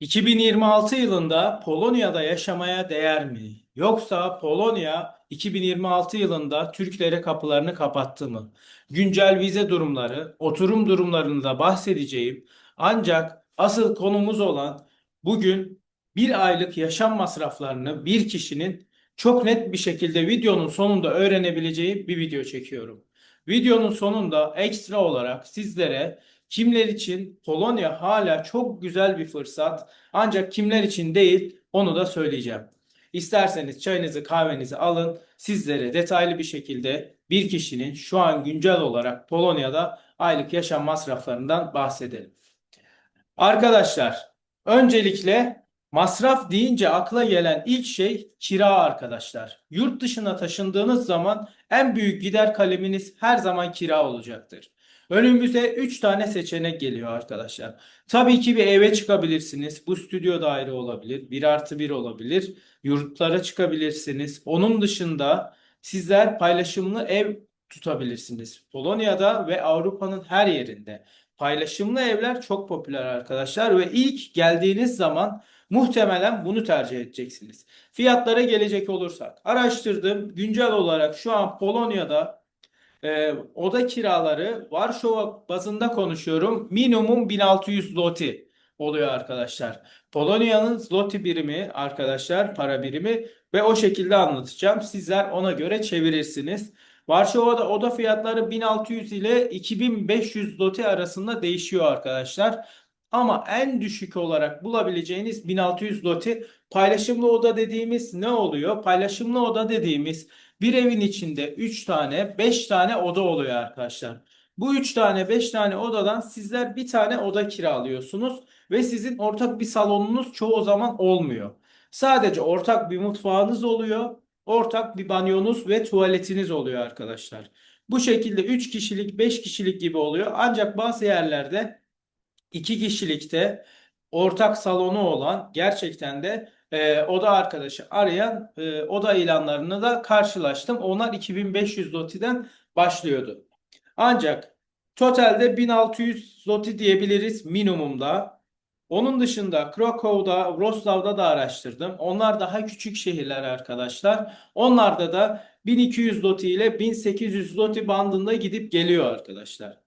2026 yılında Polonya'da yaşamaya değer mi? Yoksa Polonya 2026 yılında Türklere kapılarını kapattı mı? Güncel vize durumları, oturum durumlarını da bahsedeceğim. Ancak asıl konumuz olan bugün bir aylık yaşam masraflarını bir kişinin çok net bir şekilde videonun sonunda öğrenebileceği bir video çekiyorum. Videonun sonunda ekstra olarak sizlere kimler için Polonya hala çok güzel bir fırsat ancak kimler için değil onu da söyleyeceğim. İsterseniz çayınızı kahvenizi alın sizlere detaylı bir şekilde bir kişinin şu an güncel olarak Polonya'da aylık yaşam masraflarından bahsedelim. Arkadaşlar, öncelikle masraf deyince akla gelen ilk şey kira arkadaşlar. Yurt dışına taşındığınız zaman en büyük gider kaleminiz her zaman kira olacaktır. Önümüze 3 tane seçenek geliyor arkadaşlar. Tabii ki bir eve çıkabilirsiniz. Bu stüdyo daire olabilir. 1 artı 1 olabilir. Yurtlara çıkabilirsiniz. Onun dışında sizler paylaşımlı ev tutabilirsiniz. Polonya'da ve Avrupa'nın her yerinde. Paylaşımlı evler çok popüler arkadaşlar ve ilk geldiğiniz zaman muhtemelen bunu tercih edeceksiniz. Fiyatlara gelecek olursak araştırdım. Güncel olarak şu an Polonya'da e, oda kiraları Varşova bazında konuşuyorum. Minimum 1600 zloty oluyor arkadaşlar. Polonya'nın zloty birimi arkadaşlar para birimi ve o şekilde anlatacağım. Sizler ona göre çevirirsiniz. Varşova'da oda fiyatları 1600 ile 2500 zloty arasında değişiyor arkadaşlar. Ama en düşük olarak bulabileceğiniz 1600 zloty. Paylaşımlı oda dediğimiz ne oluyor? Paylaşımlı oda dediğimiz bir evin içinde 3 tane 5 tane oda oluyor arkadaşlar. Bu 3 tane 5 tane odadan sizler bir tane oda kiralıyorsunuz ve sizin ortak bir salonunuz çoğu zaman olmuyor. Sadece ortak bir mutfağınız oluyor, ortak bir banyonuz ve tuvaletiniz oluyor arkadaşlar. Bu şekilde 3 kişilik 5 kişilik gibi oluyor. Ancak bazı yerlerde 2 kişilikte ortak salonu olan gerçekten de e, oda arkadaşı arayan e, oda ilanlarını da karşılaştım. Onlar 2500 zloty'den başlıyordu. Ancak totalde 1600 zloty diyebiliriz minimumda. Onun dışında Krakow'da, Wrocław'da da araştırdım. Onlar daha küçük şehirler arkadaşlar. Onlarda da 1200 zloty ile 1800 zloty bandında gidip geliyor arkadaşlar.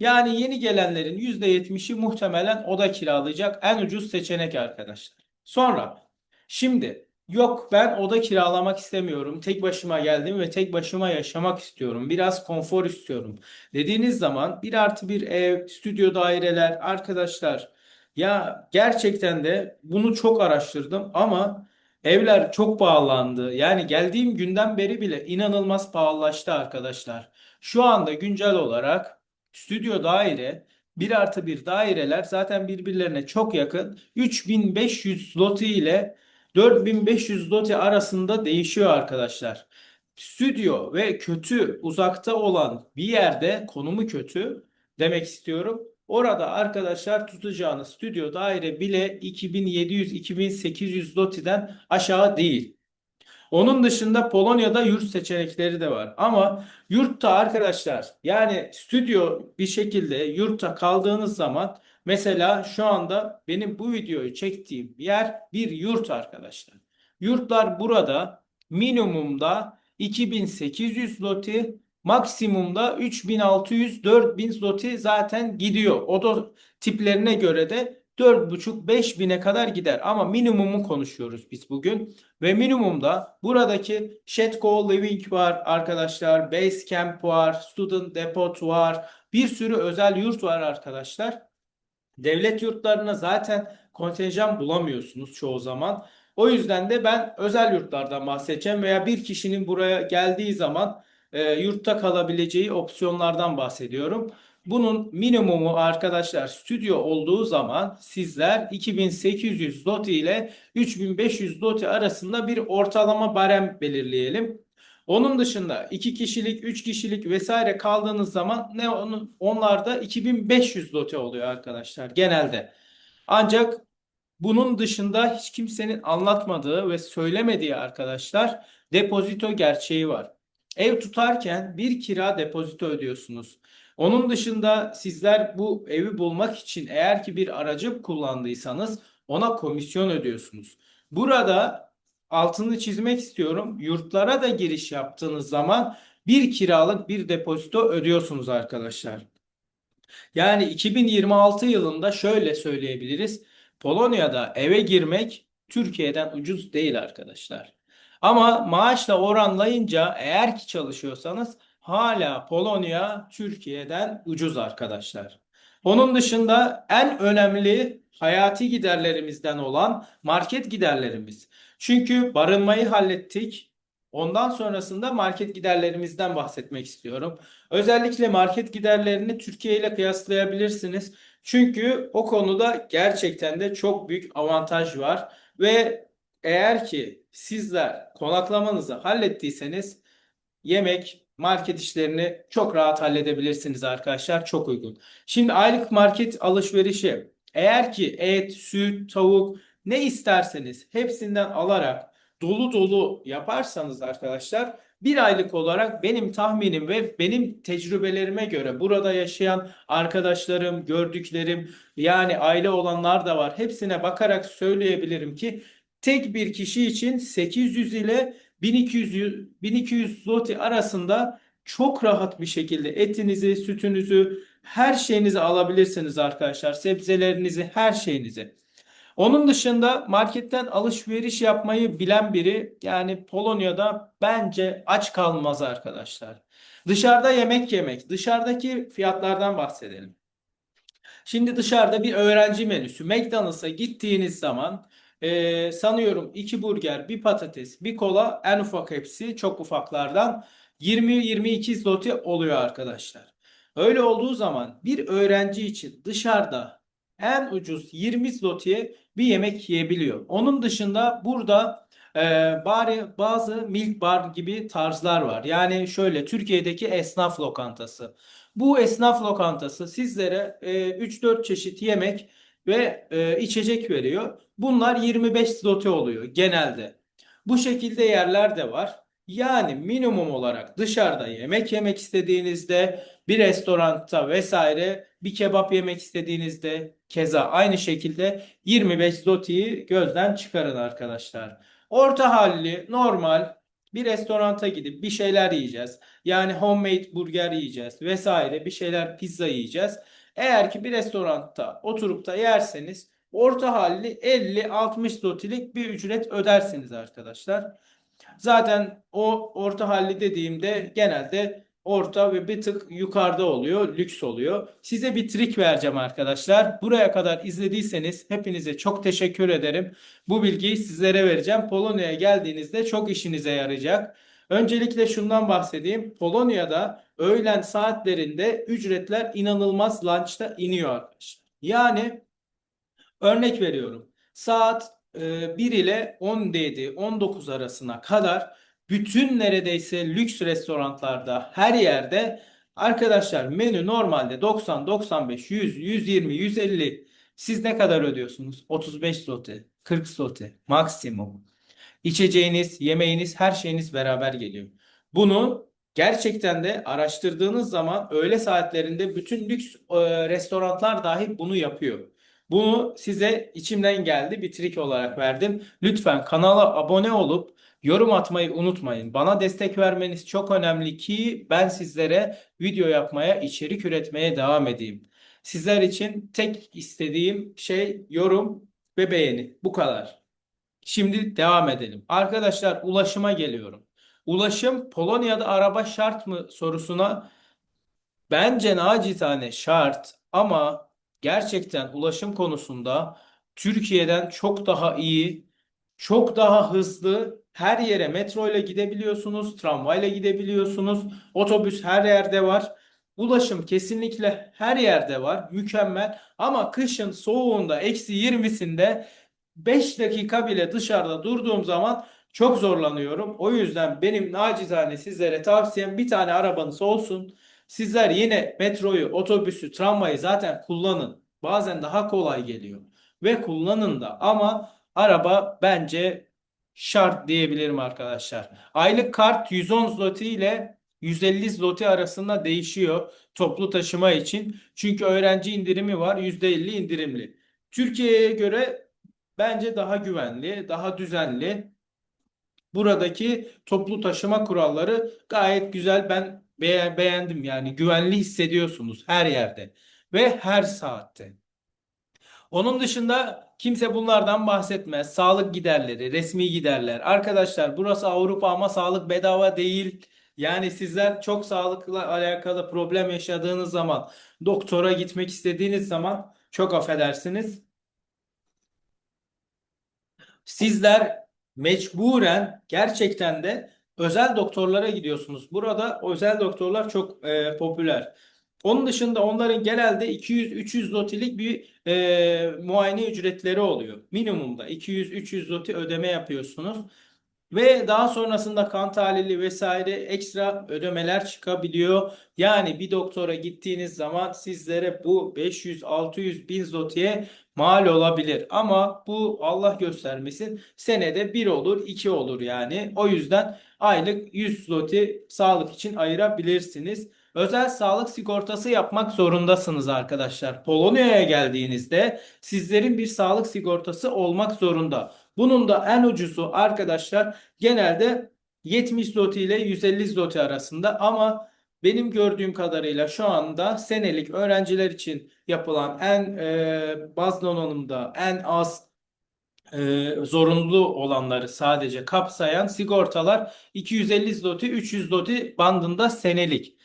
Yani yeni gelenlerin %70'i muhtemelen oda kiralayacak en ucuz seçenek arkadaşlar. Sonra şimdi yok ben oda kiralamak istemiyorum. Tek başıma geldim ve tek başıma yaşamak istiyorum. Biraz konfor istiyorum. Dediğiniz zaman bir artı bir ev, stüdyo daireler arkadaşlar ya gerçekten de bunu çok araştırdım ama evler çok pahalandı. Yani geldiğim günden beri bile inanılmaz pahalılaştı arkadaşlar. Şu anda güncel olarak stüdyo daire 1 artı 1 daireler zaten birbirlerine çok yakın. 3500 zloty ile 4500 zloty arasında değişiyor arkadaşlar. Stüdyo ve kötü uzakta olan bir yerde konumu kötü demek istiyorum. Orada arkadaşlar tutacağınız stüdyo daire bile 2700-2800 zloty'den aşağı değil. Onun dışında Polonya'da yurt seçenekleri de var. Ama yurtta arkadaşlar yani stüdyo bir şekilde yurtta kaldığınız zaman mesela şu anda benim bu videoyu çektiğim yer bir yurt arkadaşlar. Yurtlar burada minimumda 2800 zloty maksimumda 3600-4000 zloty zaten gidiyor. Oda tiplerine göre de 4,5-5 bine kadar gider. Ama minimumu konuşuyoruz biz bugün. Ve minimumda buradaki Shetco Living var arkadaşlar. Basecamp var. Student Depot var. Bir sürü özel yurt var arkadaşlar. Devlet yurtlarına zaten kontenjan bulamıyorsunuz çoğu zaman. O yüzden de ben özel yurtlardan bahsedeceğim veya bir kişinin buraya geldiği zaman e, yurtta kalabileceği opsiyonlardan bahsediyorum. Bunun minimumu arkadaşlar stüdyo olduğu zaman sizler 2800 zloty ile 3500 zloty arasında bir ortalama barem belirleyelim. Onun dışında 2 kişilik, 3 kişilik vesaire kaldığınız zaman ne onun onlarda 2500 zloty oluyor arkadaşlar genelde. Ancak bunun dışında hiç kimsenin anlatmadığı ve söylemediği arkadaşlar depozito gerçeği var. Ev tutarken bir kira depozito ödüyorsunuz. Onun dışında sizler bu evi bulmak için eğer ki bir aracı kullandıysanız ona komisyon ödüyorsunuz. Burada altını çizmek istiyorum. Yurtlara da giriş yaptığınız zaman bir kiralık bir depozito ödüyorsunuz arkadaşlar. Yani 2026 yılında şöyle söyleyebiliriz. Polonya'da eve girmek Türkiye'den ucuz değil arkadaşlar. Ama maaşla oranlayınca eğer ki çalışıyorsanız hala Polonya Türkiye'den ucuz arkadaşlar. Onun dışında en önemli hayati giderlerimizden olan market giderlerimiz. Çünkü barınmayı hallettik. Ondan sonrasında market giderlerimizden bahsetmek istiyorum. Özellikle market giderlerini Türkiye ile kıyaslayabilirsiniz. Çünkü o konuda gerçekten de çok büyük avantaj var ve eğer ki sizler konaklamanızı hallettiyseniz yemek, market işlerini çok rahat halledebilirsiniz arkadaşlar. Çok uygun. Şimdi aylık market alışverişi eğer ki et, süt, tavuk ne isterseniz hepsinden alarak dolu dolu yaparsanız arkadaşlar bir aylık olarak benim tahminim ve benim tecrübelerime göre burada yaşayan arkadaşlarım, gördüklerim yani aile olanlar da var. Hepsine bakarak söyleyebilirim ki tek bir kişi için 800 ile 1200 1200 zloty arasında çok rahat bir şekilde etinizi, sütünüzü, her şeyinizi alabilirsiniz arkadaşlar. Sebzelerinizi, her şeyinizi. Onun dışında marketten alışveriş yapmayı bilen biri yani Polonya'da bence aç kalmaz arkadaşlar. Dışarıda yemek yemek, dışarıdaki fiyatlardan bahsedelim. Şimdi dışarıda bir öğrenci menüsü McDonald's'a gittiğiniz zaman e, sanıyorum iki burger, bir patates, bir kola en ufak hepsi çok ufaklardan 20-22 zloty oluyor arkadaşlar. Öyle olduğu zaman bir öğrenci için dışarıda en ucuz 20 zloty'ye bir yemek yiyebiliyor. Onun dışında burada e, bari bazı milk bar gibi tarzlar var. Yani şöyle Türkiye'deki esnaf lokantası. Bu esnaf lokantası sizlere e, 3-4 çeşit yemek ve e, içecek veriyor. Bunlar 25 zloty oluyor genelde. Bu şekilde yerler de var. Yani minimum olarak dışarıda yemek yemek istediğinizde bir restoranda vesaire bir kebap yemek istediğinizde keza aynı şekilde 25 zloty'yi gözden çıkarın arkadaşlar. Orta halli normal bir restoranta gidip bir şeyler yiyeceğiz. Yani homemade burger yiyeceğiz vesaire bir şeyler pizza yiyeceğiz. Eğer ki bir restoranda oturup da yerseniz orta halli 50-60 zlotylik bir ücret ödersiniz arkadaşlar. Zaten o orta halli dediğimde genelde orta ve bir tık yukarıda oluyor, lüks oluyor. Size bir trik vereceğim arkadaşlar. Buraya kadar izlediyseniz hepinize çok teşekkür ederim. Bu bilgiyi sizlere vereceğim. Polonya'ya geldiğinizde çok işinize yarayacak. Öncelikle şundan bahsedeyim. Polonya'da öğlen saatlerinde ücretler inanılmaz lunch'ta iniyor arkadaşlar. Yani örnek veriyorum. Saat 1 ile 17, 19 arasına kadar bütün neredeyse lüks restoranlarda her yerde arkadaşlar menü normalde 90, 95, 100, 120, 150 siz ne kadar ödüyorsunuz? 35 zloty, 40 zloty maksimum. İçeceğiniz, yemeğiniz, her şeyiniz beraber geliyor. Bunu gerçekten de araştırdığınız zaman öğle saatlerinde bütün lüks e, restoranlar dahi bunu yapıyor. Bunu size içimden geldi bir trik olarak verdim. Lütfen kanala abone olup yorum atmayı unutmayın. Bana destek vermeniz çok önemli ki ben sizlere video yapmaya, içerik üretmeye devam edeyim. Sizler için tek istediğim şey yorum ve beğeni. Bu kadar. Şimdi devam edelim. Arkadaşlar ulaşıma geliyorum. Ulaşım Polonya'da araba şart mı sorusuna bence nacizane şart ama gerçekten ulaşım konusunda Türkiye'den çok daha iyi, çok daha hızlı her yere metro ile gidebiliyorsunuz, tramvayla gidebiliyorsunuz, otobüs her yerde var. Ulaşım kesinlikle her yerde var. Mükemmel. Ama kışın soğuğunda eksi 20'sinde 5 dakika bile dışarıda durduğum zaman çok zorlanıyorum. O yüzden benim nacizane sizlere tavsiyem bir tane arabanız olsun. Sizler yine metroyu, otobüsü, tramvayı zaten kullanın. Bazen daha kolay geliyor. Ve kullanın da ama araba bence şart diyebilirim arkadaşlar. Aylık kart 110 zloty ile 150 zloty arasında değişiyor toplu taşıma için. Çünkü öğrenci indirimi var %50 indirimli. Türkiye'ye göre bence daha güvenli, daha düzenli. Buradaki toplu taşıma kuralları gayet güzel. Ben beğen- beğendim yani güvenli hissediyorsunuz her yerde ve her saatte. Onun dışında kimse bunlardan bahsetmez. Sağlık giderleri, resmi giderler. Arkadaşlar burası Avrupa ama sağlık bedava değil. Yani sizler çok sağlıkla alakalı problem yaşadığınız zaman, doktora gitmek istediğiniz zaman çok affedersiniz. Sizler mecburen gerçekten de özel doktorlara gidiyorsunuz. Burada özel doktorlar çok e, popüler. Onun dışında onların genelde 200-300 zotilik bir e, muayene ücretleri oluyor. Minimumda 200-300 zoti ödeme yapıyorsunuz. Ve daha sonrasında kan tahlili vesaire ekstra ödemeler çıkabiliyor. Yani bir doktora gittiğiniz zaman sizlere bu 500-600 bin zotiye mal olabilir. Ama bu Allah göstermesin senede bir olur, iki olur yani. O yüzden aylık 100 zloty sağlık için ayırabilirsiniz. Özel sağlık sigortası yapmak zorundasınız arkadaşlar. Polonya'ya geldiğinizde sizlerin bir sağlık sigortası olmak zorunda. Bunun da en ucuzu arkadaşlar genelde 70 zloty ile 150 zloty arasında ama benim gördüğüm kadarıyla şu anda senelik öğrenciler için yapılan en e, baz donanımda en az e, zorunlu olanları sadece kapsayan sigortalar 250 zloty 300 zloty bandında senelik.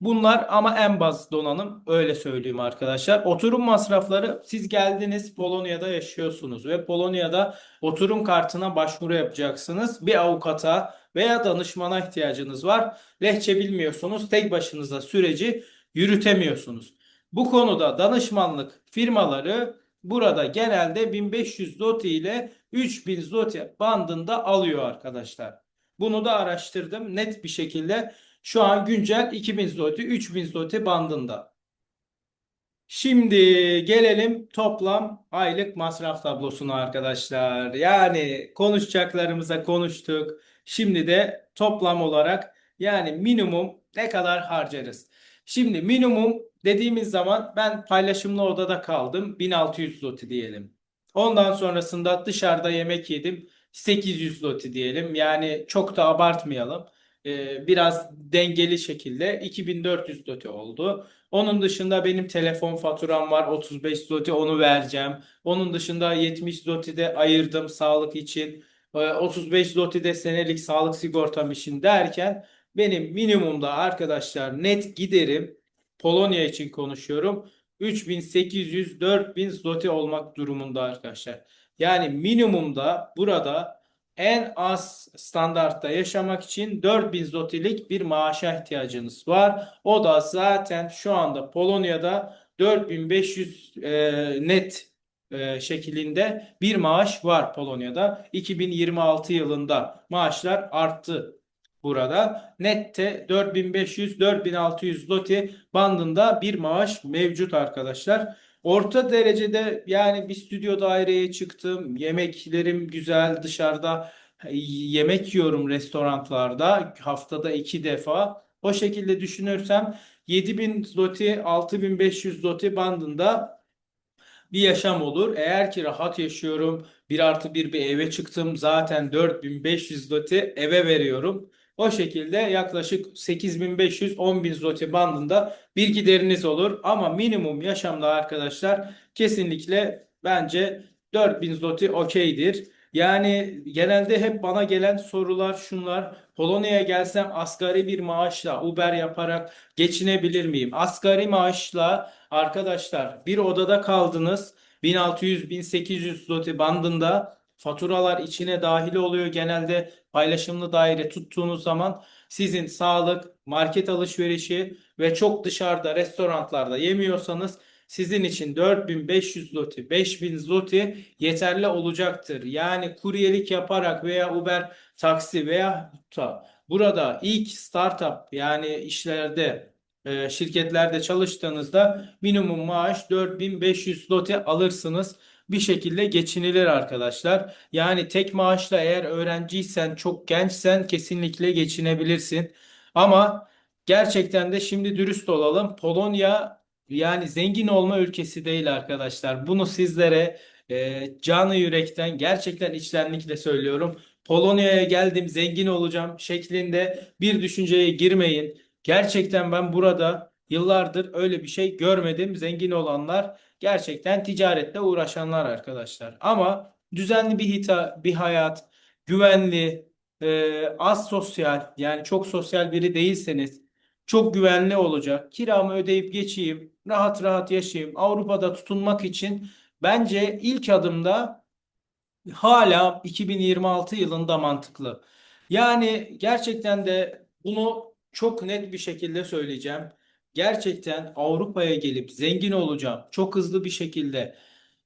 Bunlar ama en baz donanım öyle söyleyeyim arkadaşlar. Oturum masrafları siz geldiniz Polonya'da yaşıyorsunuz ve Polonya'da oturum kartına başvuru yapacaksınız. Bir avukata veya danışmana ihtiyacınız var. Lehçe bilmiyorsunuz. Tek başınıza süreci yürütemiyorsunuz. Bu konuda danışmanlık firmaları burada genelde 1500 zloty ile 3000 zloty bandında alıyor arkadaşlar. Bunu da araştırdım net bir şekilde. Şu an güncel 2000 zloty, 3000 zloty bandında. Şimdi gelelim toplam aylık masraf tablosuna arkadaşlar. Yani konuşacaklarımıza konuştuk. Şimdi de toplam olarak yani minimum ne kadar harcarız? Şimdi minimum dediğimiz zaman ben paylaşımlı odada kaldım. 1600 zloty diyelim. Ondan sonrasında dışarıda yemek yedim. 800 zloty diyelim. Yani çok da abartmayalım. Ee, biraz dengeli şekilde 2400 zloty oldu. Onun dışında benim telefon faturam var 35 zloty onu vereceğim. Onun dışında 70 zloty de ayırdım sağlık için. Ee, 35 zloty de senelik sağlık sigortam için derken benim minimumda arkadaşlar net giderim Polonya için konuşuyorum. 3800-4000 zloty olmak durumunda arkadaşlar. Yani minimumda burada en az standartta yaşamak için 4000 zlotylik bir maaşa ihtiyacınız var. O da zaten şu anda Polonya'da 4500 e, net e, şeklinde bir maaş var Polonya'da. 2026 yılında maaşlar arttı burada. Nette 4500-4600 zloty bandında bir maaş mevcut arkadaşlar. Orta derecede yani bir stüdyo daireye çıktım. Yemeklerim güzel dışarıda yemek yiyorum restoranlarda haftada iki defa. O şekilde düşünürsem 7000 zloty 6500 zloty bandında bir yaşam olur. Eğer ki rahat yaşıyorum bir artı bir bir eve çıktım zaten 4500 zloty eve veriyorum. O şekilde yaklaşık 8500-10000 zloty bandında bir gideriniz olur. Ama minimum yaşamda arkadaşlar kesinlikle bence 4000 zloty okeydir. Yani genelde hep bana gelen sorular şunlar. Polonya'ya gelsem asgari bir maaşla Uber yaparak geçinebilir miyim? Asgari maaşla arkadaşlar bir odada kaldınız. 1600-1800 zloty bandında faturalar içine dahil oluyor. Genelde paylaşımlı daire tuttuğunuz zaman sizin sağlık, market alışverişi ve çok dışarıda restoranlarda yemiyorsanız sizin için 4500 zloty, 5000 zloty yeterli olacaktır. Yani kuryelik yaparak veya Uber taksi veya da burada ilk startup yani işlerde e, şirketlerde çalıştığınızda minimum maaş 4500 zloty alırsınız bir şekilde geçinilir arkadaşlar. Yani tek maaşla eğer öğrenciysen, çok gençsen kesinlikle geçinebilirsin. Ama gerçekten de şimdi dürüst olalım. Polonya yani zengin olma ülkesi değil arkadaşlar. Bunu sizlere e, canı yürekten gerçekten içtenlikle söylüyorum. Polonya'ya geldim zengin olacağım şeklinde bir düşünceye girmeyin. Gerçekten ben burada yıllardır öyle bir şey görmedim. Zengin olanlar gerçekten ticaretle uğraşanlar arkadaşlar. Ama düzenli bir hita, bir hayat, güvenli, e, az sosyal yani çok sosyal biri değilseniz çok güvenli olacak. Kiramı ödeyip geçeyim, rahat rahat yaşayayım. Avrupa'da tutunmak için bence ilk adımda hala 2026 yılında mantıklı. Yani gerçekten de bunu çok net bir şekilde söyleyeceğim. Gerçekten Avrupa'ya gelip zengin olacağım çok hızlı bir şekilde.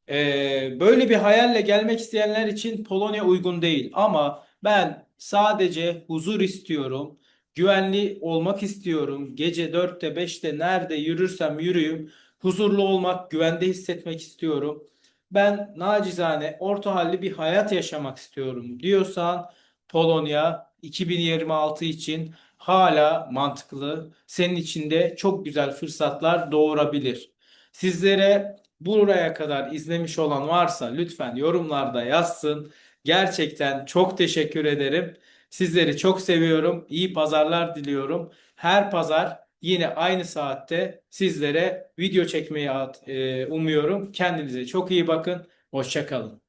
Ee, böyle bir hayalle gelmek isteyenler için Polonya uygun değil. Ama ben sadece huzur istiyorum. Güvenli olmak istiyorum. Gece 4'te 5'te nerede yürürsem yürüyeyim. Huzurlu olmak, güvende hissetmek istiyorum. Ben nacizane orta halli bir hayat yaşamak istiyorum diyorsan Polonya 2026 için hala mantıklı. Senin için de çok güzel fırsatlar doğurabilir. Sizlere buraya kadar izlemiş olan varsa lütfen yorumlarda yazsın. Gerçekten çok teşekkür ederim. Sizleri çok seviyorum. İyi pazarlar diliyorum. Her pazar yine aynı saatte sizlere video çekmeyi e, umuyorum. Kendinize çok iyi bakın. Hoşça kalın.